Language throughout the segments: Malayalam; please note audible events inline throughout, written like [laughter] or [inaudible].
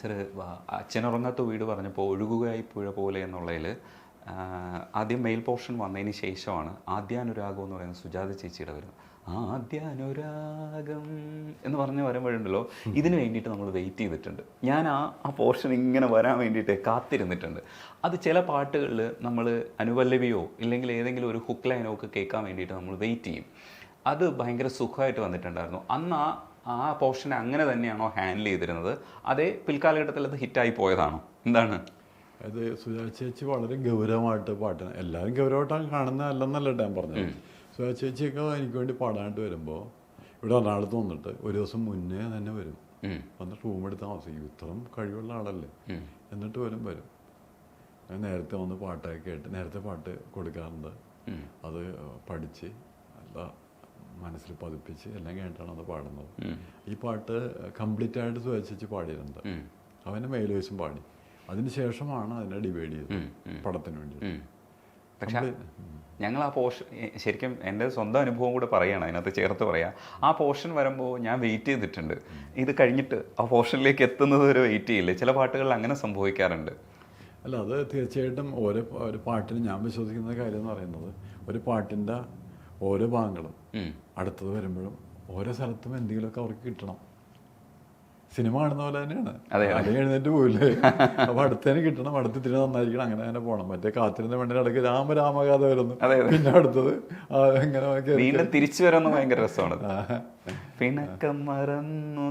സാർ അച്ഛനുറങ്ങാത്ത വീട് പറഞ്ഞപ്പോൾ ഒഴുകുകയായി പുഴ പോലെ എന്നുള്ളതിൽ ആദ്യം മെയിൽ പോർഷൻ വന്നതിന് ശേഷമാണ് ആദ്യാനുരാഗം എന്ന് പറയുന്ന സുജാത ചേച്ചിയുടെ വരുന്നത് ആദ്യാനുരാഗം എന്ന് പറഞ്ഞ് വരുമ്പോഴുണ്ടല്ലോ. ഇതിന് വേണ്ടിയിട്ട് നമ്മൾ വെയിറ്റ് ചെയ്തിട്ടുണ്ട്. ഞാൻ ആ ആ പോർഷൻ ഇങ്ങനെ വരാൻ വേണ്ടിയിട്ട് കാത്തിരുന്നിട്ടുണ്ട്. അത് ചില പാട്ടുകളിൽ നമ്മൾ അനുപല്ലവിയോ ഇല്ലെങ്കിൽ ഏതെങ്കിലും ഒരു ഹുക്ക് ലൈനോ ഒക്കെ കേൾക്കാൻ വേണ്ടിയിട്ട് നമ്മൾ വെയിറ്റ് ചെയ്യും. അത് ഭയങ്കര സുഖമായിട്ട് വന്നിട്ടുണ്ടായിരുന്നു. അന്ന് ആ ആ പോർഷൻ അങ്ങനെ തന്നെയാണോ ഹാൻഡിൽ ചെയ്തിരുന്നത്? അതേ പിൽക്കാലഘട്ടത്തിൽ അത് ഹിറ്റായി പോയതാണോ? എന്താണ്? അത് സുജാ ചേച്ചി വളരെ ഗൗരവമായിട്ട് പാട്ടാണ് എല്ലാവരും ഗൗരവമായിട്ടാണ് കാണുന്നതല്ലെന്നല്ല ഞാൻ പറഞ്ഞത്. സുജാ ചേച്ചിയൊക്കെ എനിക്ക് വേണ്ടി പാടാനായിട്ട് വരുമ്പോൾ ഇവിടെ എറണാകുളത്ത് വന്നിട്ട് ഒരു ദിവസം മുന്നേ തന്നെ വരും. വന്ന് വന്നിട്ട് റൂം എടുത്ത് താമസിക്കും. ഇത്രയും കഴിവുള്ള ആളല്ലേ? എന്നിട്ട് വരും വരും. ഞാൻ നേരത്തെ വന്ന് പാട്ടൊക്കെ കേട്ട് നേരത്തെ പാട്ട് കൊടുക്കാറുണ്ട്. അത് പഠിച്ച് നല്ല മനസ്സിൽ പതിപ്പിച്ച് എല്ലാം കേട്ടാണ് അത് പാടുന്നത്. ഈ പാട്ട് കംപ്ലീറ്റ് ആയിട്ട് സുരക്ഷിച്ച് പാടിയിരുന്നത് അവനെ അവന്റെ മെയിൽ പാടി. അതിന് ശേഷമാണ് അതിനെ ഡിവൈഡ് ചെയ്തത് പടത്തിന് വേണ്ടി പക്ഷേ പക്ഷെ ഞങ്ങൾ ആ പോർഷൻ ശരിക്കും എന്റെ സ്വന്തം അനുഭവം കൂടെ പറയുകയാണ് അതിനകത്ത് ചേർത്ത് പറയാം. ആ പോർഷൻ വരുമ്പോൾ ഞാൻ വെയിറ്റ് ചെയ്തിട്ടുണ്ട്. ഇത് കഴിഞ്ഞിട്ട് ആ പോർഷനിലേക്ക് എത്തുന്നത് വരെ വെയിറ്റ് ചെയ്യില്ലേ. ചില പാട്ടുകളിൽ അങ്ങനെ സംഭവിക്കാറുണ്ട്. അല്ല അത് തീർച്ചയായിട്ടും ഓരോ ഒരു പാട്ടിന് ഞാൻ വിശ്വസിക്കുന്ന കാര്യം എന്ന് പറയുന്നത് ഒരു പാട്ടിന്റെ ഓരോ ഭാഗങ്ങളും. അടുത്തത് വരുമ്പോഴും ഓരോ സ്ഥലത്തും എന്തെങ്കിലുമൊക്കെ അവർക്ക് കിട്ടണം സിനിമ കാണുന്ന പോലെ തന്നെയാണ്. എഴുന്നേറ്റ് പോയില്ലേ അപ്പൊ അടുത്തതിന് കിട്ടണം അടുത്ത് ഇത്തിരി നന്നായിരിക്കണം അങ്ങനെ അങ്ങനെ പോകണം മറ്റേ കാത്തിരുന്ന പെണ്ണിന് ഇടയ്ക്ക് രാമ രാമകാഥ വരുന്നു. പിന്നെ അടുത്തത് എങ്ങനെ വീണ്ടും തിരിച്ചു വരുന്ന ഭയങ്കര രസമാണ്. പിണക്കം മറന്നു.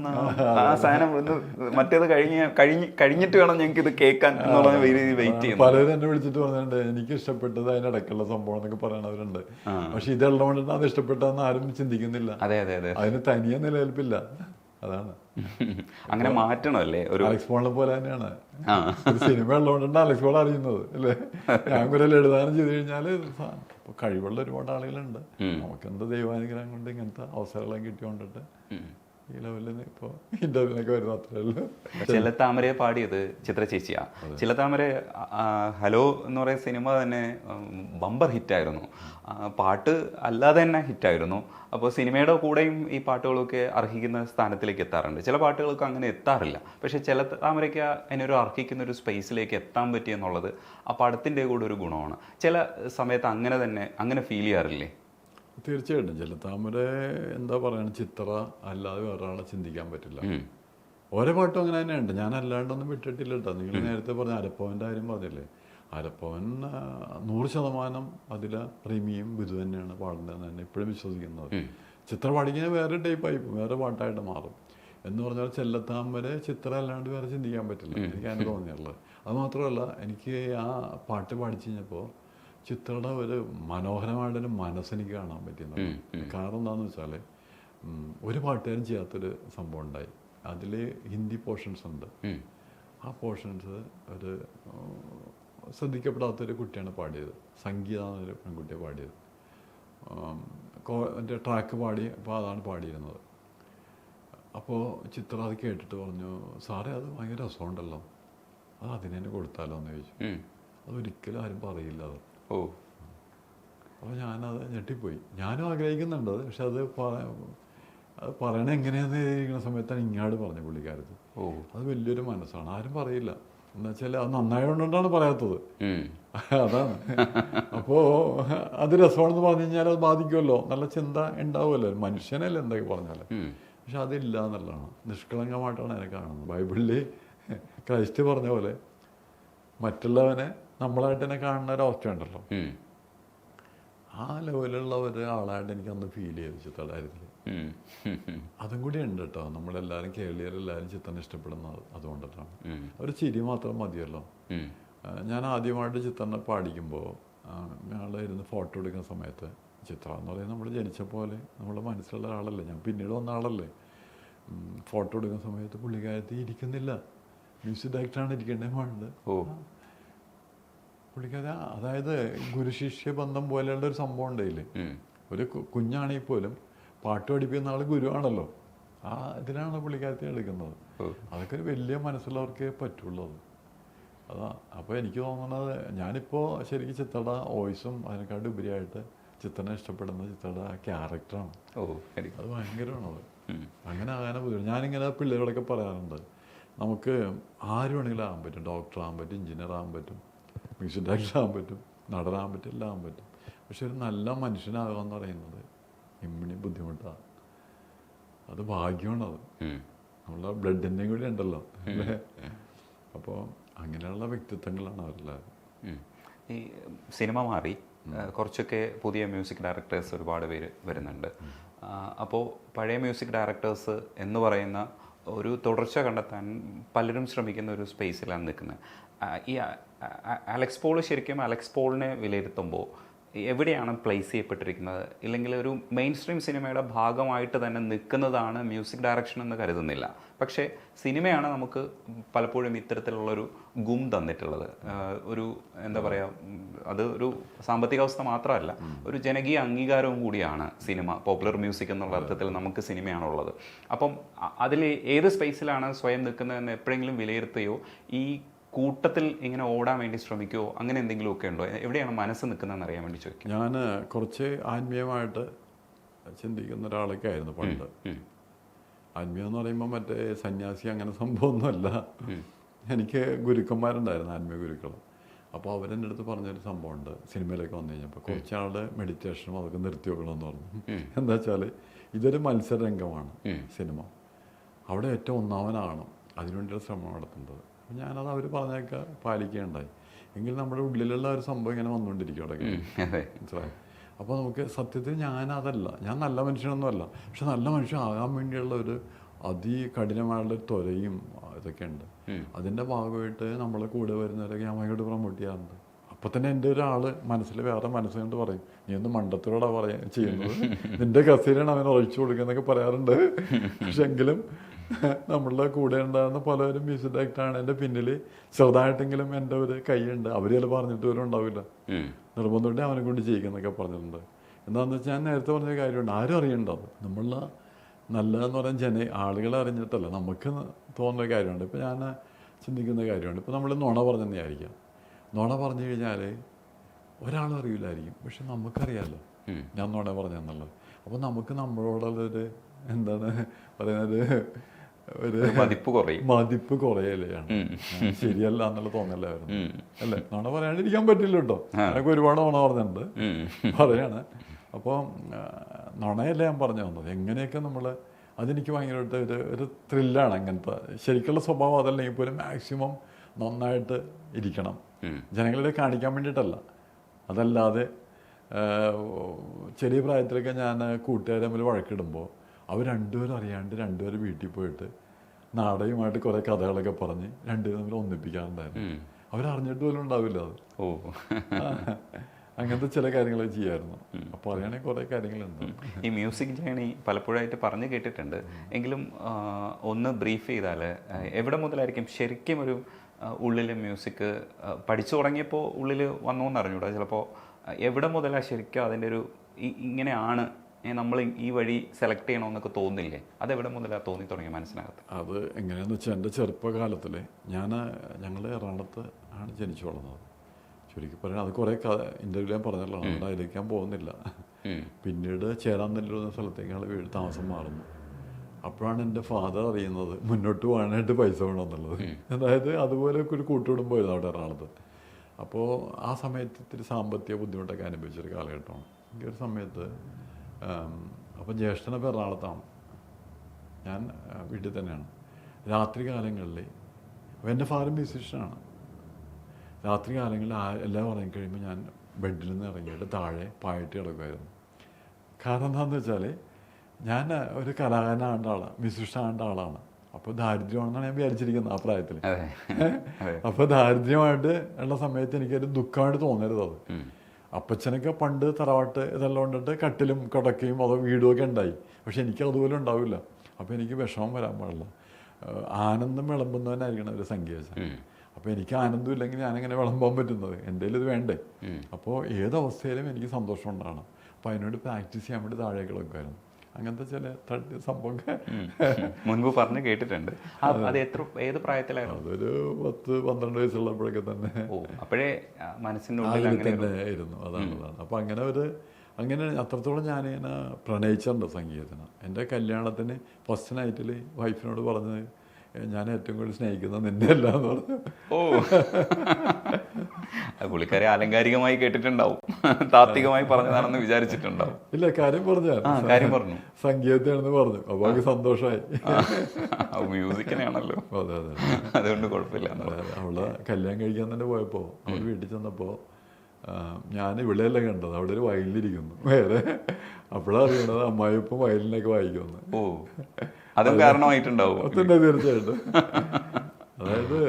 ആ സാധനം മറ്റേത് കഴിഞ്ഞ കഴിഞ്ഞ് കഴിഞ്ഞിട്ട് വേണം ഞങ്ങൾക്ക് ഇത് കേൾക്കാൻ എന്നുള്ള രീതിയിൽ വെയിറ്റ് ചെയ്യുന്നു പലരും എന്നെ വിളിച്ചിട്ട് പറഞ്ഞിട്ടുണ്ട് എനിക്ക് ഇഷ്ടപ്പെട്ടത് അതിനിടയ്ക്കുള്ള സംഭവം എന്നൊക്കെ പറയണവരുണ്ട്. പക്ഷെ ഇതുള്ളതുകൊണ്ടാണ് അത് ഇഷ്ടപ്പെട്ടതെന്ന് ആരും ചിന്തിക്കുന്നില്ല. അതെ അതെ അതെ. അതിന് തനിയെ നിലനിൽപ്പില്ല. അതാണ്. [laughs] അങ്ങനെ മാറ്റണമല്ലേ? ഒരു അലക്സ് പോളിനെ പോലെ തന്നെയാണ്. സിനിമ ഉള്ളതുകൊണ്ടാണ് അലക്സ് പോൾ അറിയുന്നത് അല്ലേ? ഞാൻ കുറെ ലളിതാനം ചെയ്ത് ഇപ്പൊ കഴിവുള്ള ഒരുപാട് ആളുകളുണ്ട്. നമുക്ക് എന്ത് ദൈവാനുഗ്രഹം കൊണ്ട് ഇങ്ങനത്തെ അവസരങ്ങളും കിട്ടിയോണ്ടിട്ട് ഈ ലെവലിൽ ഇപ്പോൾ ഇന്റർവ്യൂവിനൊക്കെ വരുന്ന അത്രേ ഉള്ളൂ. ചിലത്താമരയെ പാടിയത് ചിത്ര ചേച്ചിയാ. ചിലത്താമര ആ, ഹലോ എന്ന് പറയുന്ന സിനിമ തന്നെ ബമ്പർ ഹിറ്റായിരുന്നു. പാട്ട് അല്ലാതെ തന്നെ ഹിറ്റായിരുന്നു. അപ്പോൾ സിനിമയുടെ കൂടെയും ഈ പാട്ടുകളൊക്കെ അർഹിക്കുന്ന സ്ഥാനത്തിലേക്ക് എത്താറുണ്ട്. ചില പാട്ടുകൾക്ക് അങ്ങനെ എത്താറില്ല. പക്ഷേ ചില താമരയ്ക്ക് അതിനൊരു അർഹിക്കുന്ന ഒരു സ്പേസിലേക്ക് എത്താൻ പറ്റിയെന്നുള്ളത് ആ പടത്തിന്റെ കൂടെ ഒരു ഗുണമാണ്. ചില സമയത്ത് അങ്ങനെ തന്നെ അങ്ങനെ ഫീൽ ചെയ്യാറില്ലേ? തീർച്ചയായിട്ടും. ജലത്താമര എന്താ പറയണ ചിത്ര അല്ലാതെ ഒരാളെ ചിന്തിക്കാൻ പറ്റില്ല. ഓരോ പാട്ടും അങ്ങനെ തന്നെയുണ്ട്. ഞാൻ അല്ലാണ്ടൊന്നും വിട്ടിട്ടില്ല കേട്ടോ നിങ്ങൾ നേരത്തെ പറഞ്ഞ അരപ്പവന്റെ കാര്യം പറഞ്ഞില്ലേ? അരപ്പവൻ നൂറ് ശതമാനം അതിൽ പ്രീമിയം ബിദു തന്നെയാണ് പാടേണ്ടതെന്ന് തന്നെ ഇപ്പോഴും വിശ്വസിക്കുന്നത്. ചിത്ര പാടിക്കുന്ന വേറെ ടൈപ്പായി വേറെ പാട്ടായിട്ട് മാറും. എന്ന് പറഞ്ഞാൽ ചെല്ലത്താമര ചിത്രം അല്ലാണ്ട് വേറെ ചിന്തിക്കാൻ പറ്റില്ല. എനിക്ക് അനുഭവം തോന്നിയുള്ളത് അത് മാത്രമല്ല എനിക്ക് ആ പാട്ട് പാടിച്ചു കഴിഞ്ഞപ്പോൾ ചിത്രയുടെ ഒരു മനോഹരമായിട്ടൊരു മനസ്സെനിക്ക് കാണാൻ പറ്റുന്നുണ്ട് കാരണം എന്താണെന്ന് വെച്ചാൽ ഒരു പാട്ടുകാരും ചെയ്യാത്തൊരു സംഭവം ഉണ്ടായി. അതിൽ ഹിന്ദി പോർഷൻസ് ഉണ്ട്. ആ പോർഷൻസ് ഒരു ശ്രദ്ധിക്കപ്പെടാത്തൊരു കുട്ടിയാണ് പാടിയത്. സംഗീത എന്നൊരു പെൺകുട്ടിയെ പാടിയത്. എന്റെ ട്രാക്ക് പാടി അപ്പോൾ അതാണ് പാടിയിരുന്നത്. അപ്പോൾ ചിത്ര അത് കേട്ടിട്ട് പറഞ്ഞു സാറേ അത് ഭയങ്കര രസമുണ്ടല്ലോ. അത് അതിനെ കൊടുത്താലോ എന്ന് ചോദിച്ചു. അതൊരിക്കലും ആരും പറയില്ല അത്. ഓ. അപ്പോൾ ഞാനത് ഞെട്ടിപ്പോയി. ഞാനും ആഗ്രഹിക്കുന്നുണ്ട്. അത്. പക്ഷെ അത് അത് പറയണത് എങ്ങനെയാന്ന് ഇരിക്കുന്ന സമയത്താണ് ഇങ്ങാട് പറഞ്ഞു പുള്ളിക്കാരത്ത്. ഓ. അത് വലിയൊരു മനസ്സാണ്. ആരും പറയില്ല. എന്നുവെച്ചാൽ അത് നന്നായതുകൊണ്ടാണ് പറയാത്തത്. അതാണ്. അപ്പോൾ അത് രസമാണെന്ന് പറഞ്ഞു കഴിഞ്ഞാൽ അത് ബാധിക്കുമല്ലോ. നല്ല ചിന്ത ഉണ്ടാവുമല്ലോ. മനുഷ്യനല്ലേ എന്തൊക്കെ പറഞ്ഞാൽ പക്ഷെ അതില്ല എന്നുള്ളതാണ്. നിഷ്കളങ്കമായിട്ടാണ് അതിനെ കാണുന്നത്. ബൈബിളിൽ ക്രൈസ്റ്റ് പറഞ്ഞ പോലെ മറ്റുള്ളവനെ നമ്മളായിട്ട് തന്നെ കാണുന്ന ഒരു അവസ്ഥ ഉണ്ടല്ലോ. ആ ലെവലുള്ള ഒരാളായിട്ട് എനിക്ക് അന്ന് ഫീൽ ചെയ്തു ചിത്രകാര്യത്തിൽ. അതും കൂടി ഉണ്ട് കേട്ടോ നമ്മളെല്ലാവരും കേരളീയരെല്ലാവരും ചിത്രം ഇഷ്ടപ്പെടുന്നത് അതുകൊണ്ടിട്ടാണ് ഒരു ചിരി മാത്രം മതിയല്ലോ. ഞാൻ ആദ്യമായിട്ട് ചിത്രനെ പാടിക്കുമ്പോൾ ഞങ്ങൾ ഇരുന്ന് ഫോട്ടോ എടുക്കുന്ന സമയത്ത് ചിത്രം എന്ന് പറയുന്നത് നമ്മൾ ജനിച്ച പോലെ നമ്മുടെ മനസ്സിലുള്ള ആളല്ലേ. ഞാൻ പിന്നീട് വന്ന ആളല്ലേ. ഫോട്ടോ എടുക്കുന്ന സമയത്ത് പുള്ളിക്കാരത്തി ഇരിക്കുന്നില്ല. മ്യൂസിക് ഡയറക്ടറാണ് ഇരിക്കേണ്ടത്. ഓ. പുള്ളിക്കാരി അതായത് ഗുരുശിഷ്യ ബന്ധം പോലെയുള്ള ഒരു സംഭവം ഉണ്ടായില്ലേ ഒരു കുഞ്ഞാണെങ്കിൽ പോലും പാട്ട് പഠിപ്പിക്കുന്ന ആൾ ഗുരുവാണല്ലോ. ആ ഇതിനാണ് പുള്ളിക്കാരത്തെ എടുക്കുന്നത്. അതൊക്കെ ഒരു വലിയ മനസ്സുള്ളവർക്കേ പറ്റുള്ളൂ അത്. അതാ അപ്പോൾ എനിക്ക് തോന്നുന്നത് ഞാനിപ്പോൾ ശരിക്കും ചിത്രയുടെ വോയിസും അതിനെക്കാട്ട് ഉപരിയായിട്ട് ചിത്രനെ ഇഷ്ടപ്പെടുന്ന ചിത്രയുടെ ക്യാരക്ടറാണ്. അത് ഭയങ്കരമാണത്. അങ്ങനെ അങ്ങനെ ഞാനിങ്ങനെ പിള്ളേരോടൊക്കെ പറയാറുണ്ട്. നമുക്ക് ആര് വേണമെങ്കിലും ആകാൻ പറ്റും. ഡോക്ടർ ആകാൻ പറ്റും എഞ്ചിനീയർ ആകാൻ പറ്റും. ആകാൻ പറ്റും നടനാൻ പറ്റും എല്ലാം പറ്റും. പക്ഷെ ഒരു നല്ല മനുഷ്യനാകുക എന്ന് പറയുന്നത് ഇമ്മിണി ബുദ്ധിമുട്ടാണ്. അത് ഭാഗ്യമാണത് അത്. നമ്മളെ ബ്ലഡിന്റെയും കൂടി ഉണ്ടല്ലോ. അല്ലേ? അപ്പോൾ അങ്ങനെയുള്ള വ്യക്തിത്വങ്ങളാണ് അവരെല്ലാവരും ഈ സിനിമ മാറി കുറച്ചൊക്കെ പുതിയ മ്യൂസിക് ഡയറക്ടേഴ്സ് ഒരുപാട് പേര് വരുന്നുണ്ട്. അപ്പോൾ പഴയ മ്യൂസിക് ഡയറക്ടേഴ്സ് എന്ന് പറയുന്ന ഒരു തുടർച്ച കണ്ടെത്താൻ പലരും ശ്രമിക്കുന്ന ഒരു സ്പേസിലാണ് നിൽക്കുന്നത്. ഈ അലക്സ് പോൾ ശരിക്കും അലക്സ് പോളിനെ വിലയിരുത്തുമ്പോൾ എവിടെയാണ് പ്ലേസ് ചെയ്യപ്പെട്ടിരിക്കുന്നത്? ഇല്ലെങ്കിൽ ഒരു മെയിൻ സ്ട്രീം സിനിമയുടെ ഭാഗമായിട്ട് തന്നെ നിൽക്കുന്നതാണ് മ്യൂസിക് ഡയറക്ഷൻ എന്ന് കരുതുന്നില്ല. പക്ഷേ സിനിമയാണ് നമുക്ക് പലപ്പോഴും ഇത്തരത്തിലുള്ളൊരു ഗും തന്നിട്ടുള്ളത്. ഒരു എന്താ പറയുക അത് ഒരു സാമ്പത്തികാവസ്ഥ മാത്രമല്ല ഒരു ജനകീയ അംഗീകാരവും കൂടിയാണ് സിനിമ പോപ്പുലർ മ്യൂസിക് എന്നുള്ള അർത്ഥത്തിൽ നമുക്ക് സിനിമയാണുള്ളത്. അപ്പം അതിൽ ഏത് സ്പേസിലാണ് സ്വയം നിൽക്കുന്നതെന്ന് എപ്പോഴെങ്കിലും വിലയിരുത്തുകയോ ഈ കൂട്ടത്തിൽ ഇങ്ങനെ ഓടാൻ വേണ്ടി ശ്രമിക്കുമോ അങ്ങനെ എന്തെങ്കിലും ഒക്കെ ഉണ്ടോ? എവിടെയാണ് മനസ്സ് നിൽക്കുന്നതെന്ന് അറിയാൻ വേണ്ടി ചോദിക്കും. ഞാൻ കുറച്ച് ആത്മീയമായിട്ട് ചിന്തിക്കുന്ന ഒരാളൊക്കെ ആയിരുന്നു പണ്ട്. ആത്മീയം എന്ന് പറയുമ്പോൾ മറ്റേ സന്യാസി അങ്ങനെ സംഭവമൊന്നുമല്ല. എനിക്ക് ഗുരുക്കന്മാരുണ്ടായിരുന്നു ആത്മീയ ഗുരുക്കൾ അപ്പോൾ അവരെന്റെ അടുത്ത് പറഞ്ഞൊരു സംഭവമുണ്ട്. സിനിമയിലേക്ക് വന്നു കഴിഞ്ഞപ്പോൾ കുറച്ചാൾ മെഡിറ്റേഷനും അതൊക്കെ നിർത്തി വെക്കണമെന്ന് പറഞ്ഞു എന്താ വെച്ചാൽ ഇതൊരു മത്സര രംഗമാണ് സിനിമ. അവിടെ ഏറ്റവും ഒന്നാമനാകണം. അതിനുവേണ്ടിയുള്ള ശ്രമം നടത്തേണ്ടത് അപ്പോൾ ഞാനത് അവർ പറഞ്ഞൊക്കെ പാലിക്കുകയുണ്ടായി എങ്കിൽ നമ്മുടെ ഉള്ളിലുള്ള ഒരു സംഭവം ഇങ്ങനെ വന്നുകൊണ്ടിരിക്കും അവിടെ മനസ്സിലായി? അപ്പോൾ നമുക്ക് സത്യത്തിൽ ഞാനതല്ല. ഞാൻ നല്ല മനുഷ്യനൊന്നുമല്ല. പക്ഷെ നല്ല മനുഷ്യൻ ആകാൻ വേണ്ടിയുള്ള ഒരു അതികഠിനമായുള്ള ഒരു ത്വരയും ഇതൊക്കെ ഉണ്ട്. അതിന്റെ ഭാഗമായിട്ട് നമ്മളെ കൂടെ വരുന്നവരൊക്കെ ഞാൻ ഭയങ്കര പ്രൊമോട്ട് ചെയ്യാറുണ്ട്. അപ്പോൾ തന്നെ എന്റെ ഒരാൾ മനസ്സിൽ വേറെ മനസ്സുകൊണ്ട് പറയും നീ ഒന്ന് മണ്ടത്തിലൂടെ പറയാ ചെയ്യുന്നത്. നിന്റെ കസേരയാണ് അവനെ ഒഴിച്ചു കൊടുക്കുന്നൊക്കെ പറയാറുണ്ട്. പക്ഷെ എങ്കിലും നമ്മളുടെ കൂടെ ഉണ്ടാകുന്ന പലരും മ്യൂസിക് ഡയറക്ടറാണ് എന്റെ പിന്നിൽ ചെറുതായിട്ടെങ്കിലും എന്റെ ഒരു കൈയുണ്ട്. അവർ ചില പറഞ്ഞിട്ട് പോലും ഉണ്ടാവില്ല. ഉം. നിർബന്ധമുണ്ട് അവനെ കൊണ്ട് ചെയ്യിക്കുന്നൊക്കെ പറഞ്ഞിട്ടുണ്ട്. എന്താണെന്ന് വെച്ചാൽ ഞാൻ നേരത്തെ പറഞ്ഞ കാര്യമുണ്ട്. ആരും അറിയണ്ടത് നമ്മളെ നല്ലതെന്ന് പറയാൻ ജന ആളുകളെ അറിഞ്ഞിട്ടല്ല. നമുക്ക് തോന്നുന്ന കാര്യമുണ്ട്. ഇപ്പോൾ ഞാൻ ചിന്തിക്കുന്ന കാര്യമുണ്ട്. ഇപ്പോൾ നമ്മൾ നുണ പറഞ്ഞെന്ന് വിചാരിക്കാം നുണ പറഞ്ഞു കഴിഞ്ഞാൽ ഒരാളും അറിയില്ലായിരിക്കും. പക്ഷെ നമുക്കറിയാമല്ലോ ഞാൻ നുണ പറഞ്ഞെന്നുള്ളത്. അപ്പോൾ നമുക്ക് നമ്മളോടുള്ളൊരു എന്താണ് പറയുന്നത്? ഒരു മതിപ്പ് കുറയും. മതിപ്പ് കുറയലെയാണ്. ശരിയല്ല എന്നുള്ള തോന്നലായിരുന്നു അല്ലേ? നോണ പറയാണ്ടിരിക്കാൻ പറ്റില്ല കേട്ടോ. എനിക്ക് ഒരുപാട് നുണ പറഞ്ഞിട്ടുണ്ട്. പറയാണ്. അപ്പോൾ നുണയല്ല ഞാൻ പറഞ്ഞു വന്നത് എങ്ങനെയൊക്കെ നമ്മൾ അതെനിക്ക് ഭയങ്കരമായിട്ട് ഒരു ഒരു ത്രില്ലാണ് അങ്ങനത്തെ. ശരിക്കുള്ള സ്വഭാവം അതല്ലെങ്കിൽ പോലും മാക്സിമം നന്നായിട്ട് ഇരിക്കണം. ജനങ്ങളെ കാണിക്കാൻ വേണ്ടിയിട്ടല്ല. അതല്ലാതെ ചെറിയ പ്രായത്തിലൊക്കെ ഞാൻ കൂട്ടുകാരെ തമ്മിൽ വഴക്കിടുമ്പോൾ അവർ രണ്ടുപേരും അറിയാണ്ട് രണ്ടുപേരും വീട്ടിൽ പോയിട്ട് നാടകമായിട്ട് കുറേ കഥകളൊക്കെ പറഞ്ഞ് രണ്ടുപേരും തമ്മിൽ ഒന്നിപ്പിക്കാറുണ്ടായിരുന്നു. അവരറിഞ്ഞിട്ട് പോലും ഉണ്ടാവില്ല അത്. ഓ. [laughs] അങ്ങനത്തെ ചില കാര്യങ്ങൾ ചെയ്യായിരുന്നു. അപ്പോൾ അറിയണമെങ്കിൽ കുറേ കാര്യങ്ങളുണ്ട്. ഈ മ്യൂസിക് ജേണി പലപ്പോഴായിട്ട് പറഞ്ഞു കേട്ടിട്ടുണ്ട്. എങ്കിലും ഒന്ന് ബ്രീഫ് ചെയ്താൽ എവിടെ മുതലായിരിക്കും ശരിക്കും ഒരു ഉള്ളിലെ ഉള്ളിൽ മ്യൂസിക് പഠിച്ചു തുടങ്ങിയപ്പോൾ ഉള്ളിൽ വന്നു എന്ന് അറിഞ്ഞൂടാ ചിലപ്പോൾ എവിടെ മുതലാണ് ശരിക്കും അതിന്റെ ഒരു ഇങ്ങനെയാണ് നമ്മൾ ഈ വഴി സെലക്ട് ചെയ്യണമെന്നൊക്കെ തോന്നില്ലേ അതെവിടെ മുതലാണ് തോന്നി തുടങ്ങി മനസ്സിനകത്ത്? അത് എങ്ങനെയാണെന്ന് വെച്ചാൽ എന്റെ ചെറുപ്പകാലത്തിൽ ഞാൻ ഞങ്ങൾ എറണാകുളത്ത് ആണ് ജനിച്ചു വളർന്നത്. ചുരുക്കി പറയാൻ അത് കുറേ ഇന്റർവ്യൂ ഞാൻ പറഞ്ഞല്ലോ അതുകൊണ്ട് അതിലേക്കാൻ പോകുന്നില്ല. പിന്നീട് ചേരാനെല്ലൂർ എന്ന സ്ഥലത്തേക്ക് ഞങ്ങൾ വീട് താമസം മാറുന്നു. അപ്പോഴാണ് എന്റെ ഫാദർ അറിയുന്നത് മുന്നോട്ട് പോകാനായിട്ട് പൈസ വേണമെന്നുള്ളത് അതായത് അതുപോലെ ഒരു കൂട്ടുകുടുംബമായിരുന്നു അവിടെ എറണാകുളത്ത്. അപ്പോൾ ആ സമയത്ത് ഇത്തിരി സാമ്പത്തിക ബുദ്ധിമുട്ടൊക്കെ അനുഭവിച്ചൊരു കാലഘട്ടമാണ്. ഈ ഒരു സമയത്ത് അപ്പോൾ ജ്യേഷ്ഠനപ്പോൾ എറണാകുളത്താണ്. ഞാൻ വീട്ടിൽ തന്നെയാണ്. രാത്രി കാലങ്ങളിൽ അപ്പോൾ എന്റെ ഫാദർ മ്യൂസീഷ്യനാണ് രാത്രി കാലങ്ങളിൽ ആ എല്ലാം ഉറങ്ങിക്കഴിയുമ്പോൾ ഞാൻ ബെഡിൽ നിന്ന് ഇറങ്ങിയിട്ട് താഴെ പായിട്ട് കിടക്കുമായിരുന്നു കാരണം എന്താണെന്ന് വെച്ചാൽ ഞാൻ ഒരു കലാകാരനാകേണ്ട ആളാണ് മ്യൂസീഷ്യനാകേണ്ട ആളാണ്. അപ്പോൾ ദാരിദ്ര്യമാണെന്നാണ് ഞാൻ വിചാരിച്ചിരിക്കുന്നത് ആ പ്രായത്തിൽ [laughs] അപ്പോൾ ദാരിദ്ര്യമായിട്ട് ഉള്ള സമയത്ത് എനിക്കൊരു ദുഃഖമായിട്ട് തോന്നരുത് അത്. അപ്പച്ചനൊക്കെ പണ്ട് തറവാട്ട് ഇതെല്ലാം കൊണ്ടിട്ട് കട്ടിലും കുടക്കയും അതോ വീടും ഒക്കെ ഉണ്ടായി. പക്ഷെ എനിക്ക് അതുപോലെ ഉണ്ടാവില്ല. അപ്പോൾ എനിക്ക് വിഷമം വരാൻ പാടില്ല. ആനന്ദം വിളമ്പുന്നവനായിരിക്കണം ഒരു സംഗീതം അപ്പോൾ എനിക്ക് ആനന്ദം ഇല്ലെങ്കിൽ ഞാനെങ്ങനെ വിളമ്പാൻ പറ്റുന്നത്? എന്റെ ഇത് വേണ്ടേ? അപ്പോൾ ഏതവസ്ഥയിലും എനിക്ക് സന്തോഷം ഉണ്ടാകണം. അപ്പോൾ അതിനോട് പ്രാക്ടീസ് ചെയ്യാൻ വേണ്ടി താഴേക്ക് കിടക്കുമായിരുന്നു അങ്ങനത്തെ ചില സംഭവങ്ങൾ മുൻപ് പറഞ്ഞു കേട്ടിട്ടുണ്ട്. അത് എത്ര ഏത് പ്രായത്തിലായിരുന്നു? അതൊരു പത്ത് പന്ത്രണ്ട് വയസ്സുള്ളപ്പോഴൊക്കെ തന്നെ. അപ്പോഴേ തന്നെ ആയിരുന്നു അതാണ് അതാണ്. അപ്പം അങ്ങനെ ഒരു അങ്ങനെ അത്രത്തോളം ഞാൻ ഇങ്ങനെ പ്രണയിച്ചിട്ടുണ്ട് സംഗീതത്തിന്. എന്റെ കല്യാണത്തിന് ഫസ്റ്റ് നൈറ്റിൽ വൈഫിനോട് പറഞ്ഞത് "ഏ, ഞാൻ ഏറ്റവും കൂടുതൽ സ്നേഹിക്കുന്നത് നിന്നെ അല്ല എന്ന് പറഞ്ഞു. ഓ. പുള്ളിക്കാരെ ആലങ്കാരികമായി കേട്ടിട്ടുണ്ടാവും. താത്വികമായി പറഞ്ഞതാണെന്ന് വിചാരിച്ചിട്ടുണ്ടാവും. ഇല്ല കാര്യം പറഞ്ഞു. കാര്യം പറഞ്ഞു. സംഗീതത്തിനാണെന്ന് പറഞ്ഞു. അപ്പോൾ അവർക്ക് സന്തോഷമായി. മ്യൂസിക്കിനാണല്ലോ അതെ അതെ. അതുകൊണ്ട് കുഴപ്പമില്ല. അവൾ കല്യാണം കഴിക്കാൻ തന്നെ പോയപ്പോൾ അവൾ വീട്ടിൽ ചെന്നപ്പോൾ ഞാൻ ഇവിടെയല്ല കണ്ടത്. അവിടെ ഒരു വയലിലിരിക്കുന്നു. വേറെ അപ്പോഴാണ് അറിയണത് അമ്മായിപ്പം വയലിനൊക്കെ വായിക്കുന്നു ഓ. അതും കാരണമായിട്ടുണ്ടാവും. തീർച്ചയായിട്ടും. അതായത്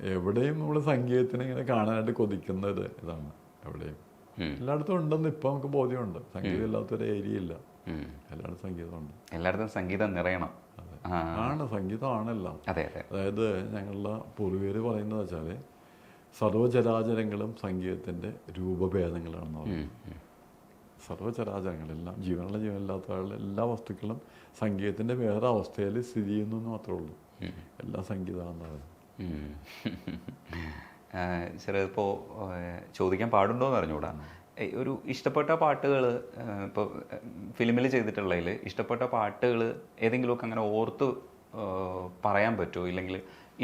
എവിടെയും നമ്മൾ സംഗീതത്തിനെ ഇങ്ങനെ കാണാനായിട്ട് കൊതിക്കുന്ന ഒരു ഇതാണ് എവിടെയും. എല്ലായിടത്തും ഉണ്ടെന്ന് ഇപ്പം നമുക്ക് ബോധ്യമുണ്ട്. സംഗീതം ഇല്ലാത്തൊരു ഏരിയ ഇല്ല. എല്ലായിടത്തും സംഗീതമുണ്ട്. എല്ലായിടത്തും സംഗീതം നിറയണം. ആണ് സംഗീതമാണെല്ലാം. അതെ അതെ. അതായത് ഞങ്ങളുടെ പൂർവികർ പറയുന്നത് വെച്ചാൽ സർവചരാചരങ്ങളും സംഗീതത്തിന്റെ രൂപഭേദങ്ങളാണെന്ന് പറയുന്നത്. സർവചരാചരങ്ങളെല്ലാം ജീവനുള്ള ജീവനില്ലാത്ത ആളുടെ എല്ലാ വസ്തുക്കളും സംഗീതത്തിന്റെ വേറെ അവസ്ഥയിൽ സ്ഥിതി ചെയ്യുന്നു എന്ന് മാത്രമേ ഉള്ളൂ. എല്ലാ സംഗീതമാണെന്ന് പറയുന്നത് ചിലപ്പോൾ ചോദിക്കാൻ പാടുണ്ടോ എന്ന് അറിഞ്ഞുകൂടാ? ഒരു ഇഷ്ടപ്പെട്ട പാട്ടുകൾ ഇപ്പോൾ ഫിലിമിൽ ചെയ്തിട്ടുള്ളതിൽ ഇഷ്ടപ്പെട്ട പാട്ടുകൾ ഏതെങ്കിലുമൊക്കെ അങ്ങനെ ഓർത്ത് പറയാൻ പറ്റുമോ? ഇല്ലെങ്കിൽ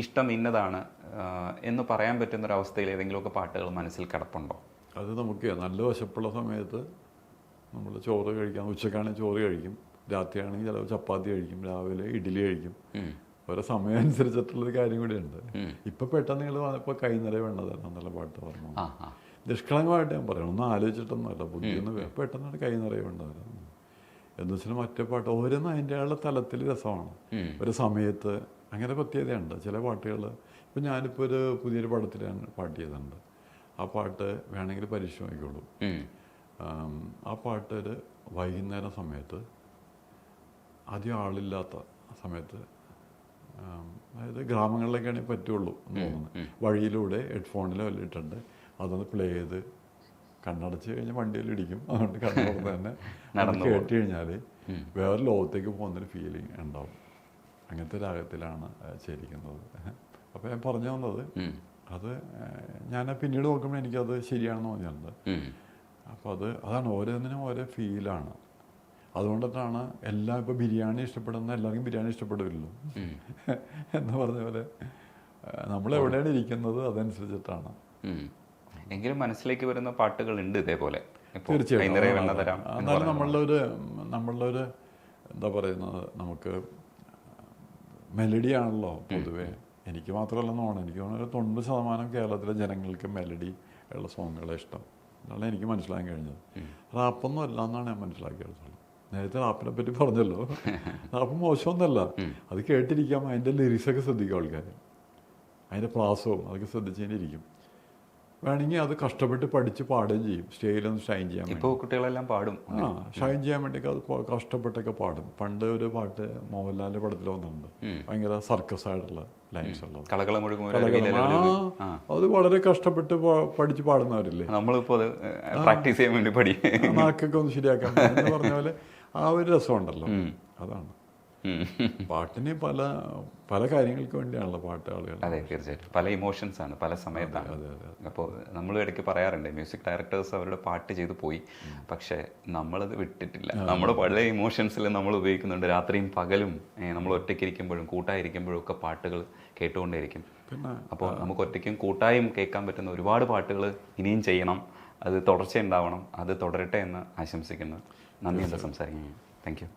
ഇഷ്ടം ഇന്നതാണ് എന്ന് പറയാൻ പറ്റുന്ന ഒരു അവസ്ഥയിൽ ഏതെങ്കിലുമൊക്കെ പാട്ടുകൾ മനസ്സിൽ കിടപ്പുണ്ടോ? അത് നമുക്ക് നല്ല വശപ്പുള്ള സമയത്ത് നമ്മൾ ചോറ് കഴിക്കാം ഉച്ചക്കാണെങ്കിൽ ചോറ് കഴിക്കും. രാത്രിയാണെങ്കിൽ ചിലപ്പോൾ ചപ്പാത്തി കഴിക്കും രാവിലെ ഇഡ്ഡലി കഴിക്കും. ഓരോ സമയം അനുസരിച്ചിട്ടുള്ളൊരു കാര്യം കൂടിയുണ്ട്. ഇപ്പം പെട്ടെന്ന് നിങ്ങൾ ഇപ്പോൾ കൈ നിറയെ വേണ്ട തരാം എന്നുള്ള പാട്ട് പറഞ്ഞു. നിഷ്കളങ്കമായിട്ട് ഞാൻ പറയണം. ഒന്നും ആലോചിച്ചിട്ടൊന്നുമല്ല. ബുദ്ധിയൊന്നും പെട്ടെന്നാണ് പെട്ടെന്ന് കൈ നിറയെ വേണ്ട തരാം എന്ന് വെച്ചാൽ മറ്റേ പാട്ട് ഓരോന്നും അതിന്റെ ആളുടെ തലത്തിൽ രസമാണ്. ഒരു സമയത്ത് അങ്ങനെ പ്രത്യേകതയുണ്ട്. ചില പാട്ടുകൾ ഇപ്പം ഞാനിപ്പോൾ ഒരു പുതിയൊരു പടത്തിൽ ഞാൻ പാട്ട് ചെയ്തിട്ടുണ്ട്. ആ പാട്ട് വേണമെങ്കിൽ ഉം. ആം, ആ പാട്ട് വൈകുന്നേരം സമയത്ത് അധികം ആളില്ലാത്ത സമയത്ത് അതായത് ഗ്രാമങ്ങളിലേക്കാണ് പറ്റുള്ളൂ എന്ന് തോന്നുന്നു. വഴിയിലൂടെ ഹെഡ്ഫോണിലോ വല്ലിട്ടുണ്ട് അതൊന്ന് പ്ലേ ചെയ്ത് കണ്ണടച്ച് കഴിഞ്ഞാൽ വണ്ടിയിൽ ഇടിക്കും. അതുകൊണ്ട് കണ്ണടന്ന് തന്നെ [laughs] കേട്ട് കഴിഞ്ഞാൽ വേറെ ലോകത്തേക്ക് പോകുന്നൊരു ഫീലിംഗ് ഉണ്ടാവും. അങ്ങനത്തെ രാഗത്തിലാണ് ചേരിക്കുന്നത് അപ്പം [laughs] അപ്പോൾ ഞാൻ പറഞ്ഞു വന്നത് അത് ഞാൻ പിന്നീട് നോക്കുമ്പോൾ എനിക്കത് ശരിയാണെന്ന് തോന്നിയിട്ടുണ്ട്. അപ്പോൾ അത് അതാണ് ഓരോന്നിനും ഓരോ ഫീലാണ്. അതുകൊണ്ടിട്ടാണ് എല്ലാം ഇപ്പോൾ ബിരിയാണി ഇഷ്ടപ്പെടുന്ന എല്ലാവർക്കും ബിരിയാണി ഇഷ്ടപ്പെടില്ലല്ലോ. [laughs] എന്ന് പറഞ്ഞ പോലെ നമ്മൾ എവിടെയാണ് ഇരിക്കുന്നത് അതനുസരിച്ചിട്ടാണ്. എങ്കിലും മനസ്സിലേക്ക് വരുന്ന പാട്ടുകളുണ്ട് ഇതേപോലെ. തീർച്ചയായും എന്നാലും നമ്മളൊരു നമ്മളുടെ ഒരു നമ്മളുടെ ഒരു എന്താ പറയുന്നത് നമുക്ക് മെലഡി ആണല്ലോ പൊതുവേ എനിക്ക് മാത്രമല്ല തോന്നുന്നു. എനിക്ക് തോന്നുന്നു ഒരു തൊണ്ണൂറ് ശതമാനം കേരളത്തിലെ ജനങ്ങൾക്ക് മെലഡി ഉള്ള സോങ്ങുകളെ ഇഷ്ടം. എന്നാണ് എനിക്ക് മനസ്സിലാക്കാൻ കഴിഞ്ഞത്. റാപ്പൊന്നും അല്ല എന്നാണ് ഞാൻ മനസ്സിലാക്കിയെടുത്തോളൂ നേരത്തെ റാപ്പിനെ പറ്റി പറഞ്ഞല്ലോ. [laughs] റാപ്പ് മോശമൊന്നുമല്ല. അത് കേട്ടിരിക്കാം അതിന്റെ ലിറിക്സൊക്കെ ശ്രദ്ധിക്കും ആൾക്കാർ അതിന്റെ പ്രാസവും അതൊക്കെ ശ്രദ്ധിച്ചതിനിരിക്കും വേണമെങ്കിൽ അത് കഷ്ടപ്പെട്ട് പഠിച്ച് പാടുകയും ചെയ്യും. സ്റ്റേജിലൊന്ന് ഷൈൻ ചെയ്യാൻ ഇപ്പോൾ കുട്ടികളെല്ലാം പാടും. ആ ഷൈൻ ചെയ്യാൻ വേണ്ടിയൊക്കെ അത് കഷ്ടപ്പെട്ടൊക്കെ പാടും. പണ്ട് ഒരു പാട്ട് മോഹൻലാലിന്റെ പടത്തിൽ വന്നിട്ടുണ്ട്. ഭയങ്കര സർക്കസ് ആയിട്ടുള്ള ലൈൻസ് ഉള്ളത്. അത് വളരെ കഷ്ടപ്പെട്ട് പഠിച്ച് പാടുന്നവരില്ലേ? നമ്മളിപ്പോൾ പ്രാക്ടീസ് ചെയ്യാൻ വേണ്ടി പഠി നാക്കൊക്കെ ഒന്ന് ശരിയാക്കാൻ എന്ന് പറഞ്ഞ പോലെ ആ ഒരു രസമുണ്ടല്ലോ. അതാണ്. പാട്ടിന് പല പല കാര്യങ്ങൾക്ക് വേണ്ടിയാണല്ലോ പാട്ട് ആളുകൾ അതെ തീർച്ചയായിട്ടും. പല ഇമോഷൻസ് ആണ് പല സമയത്താണ്. അപ്പോൾ നമ്മൾ ഇടയ്ക്ക് പറയാറുണ്ട് മ്യൂസിക് ഡയറക്ടേഴ്സ് അവരുടെ പാട്ട് ചെയ്ത് പോയി. പക്ഷേ നമ്മളത് വിട്ടിട്ടില്ല. നമ്മുടെ പല ഇമോഷൻസിൽ നമ്മൾ ഉപയോഗിക്കുന്നുണ്ട്. രാത്രിയും പകലും നമ്മൾ ഒറ്റയ്ക്കിരിക്കുമ്പോഴും കൂട്ടായിരിക്കുമ്പോഴും ഒക്കെ പാട്ടുകൾ കേട്ടുകൊണ്ടേയിരിക്കും. പിന്നെ അപ്പോൾ നമുക്ക് ഒറ്റയ്ക്കും കൂട്ടായും കേൾക്കാൻ പറ്റുന്ന ഒരുപാട് പാട്ടുകൾ ഇനിയും ചെയ്യണം. അത് തുടർച്ചയുണ്ടാവണം. അത് തുടരട്ടെ എന്ന് ആശംസിക്കുന്നു. നന്ദി എന്താ സംസാരിക്കുന്നു താങ്ക് യു